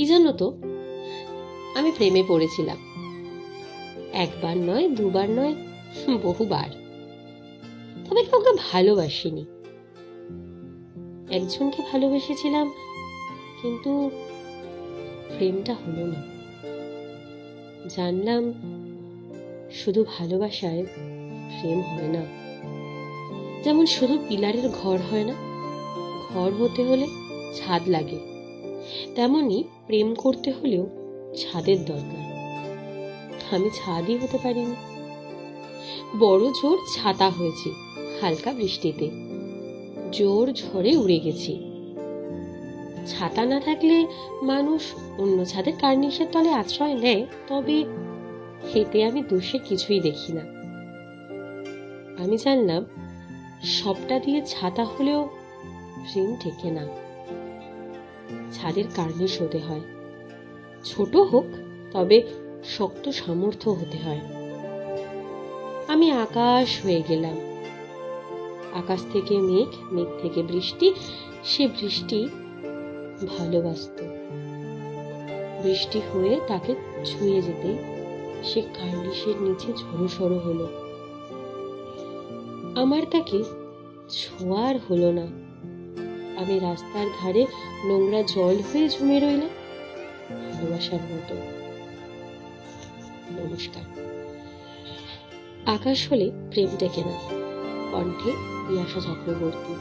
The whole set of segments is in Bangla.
কি জানো তো? আমি প্রেমে পড়েছিলাম। একবার নয়, দুবার নয়, বহুবার। তবে কাউকে ভালোবাসিনি। একজনকে ভালোবেসেছিলাম, কিন্তু প্রেমটা হলো না। জানলাম, শুধু ভালোবাসায় প্রেম হয় না। যেমন শুধু পিলারের ঘর হয় না, ঘর হতে হলে ছাদ লাগে। তেমনি প্রেম করতে হলেও ছাদের দরকার। আমি ছাদই হতে পারিনি। বড় জোর ছাতা হয়েছে, হালকা বৃষ্টিতে। জোর ঝড়ে উড়ে গেছি। ছাতা না থাকলে মানুষ অন্য ছাদের কার্নিশের তলে আশ্রয় নেয়, তবে হেঁটে আমি দোষে কিছুই দেখি না। আমি জানলাম, সবটা দিয়ে ছাতা হলেও প্রেম ঠেকে না। ছাদের কার্নিশ হতে হয়। ছোট হোক, তবে শক্ত সামর্থ্য হতে হয়। আমি আকাশ হয়ে গেলাম। আকাশ থেকে মেঘ মেঘ থেকে বৃষ্টি, সে বৃষ্টি ভালোবাসত। বৃষ্টি হয়ে তাকে ছুঁয়ে যেতে সে কার্নিশের নিচে ঝড়ো সড়ো হলো। আমার তাকে ছোঁয়ার হলো না। আমি রাস্তার ধারে নোংরা জল হয়ে ঝুমে রইলাম। ভালোবাসার মতো। নমস্কার। আকাশ হলে প্রেম ডেকে না। কণ্ঠে পিয়াসা চক্রবর্তী।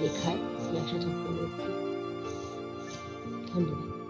লেখায় পিয়াসা চক্রবর্তী। ধন্যবাদ।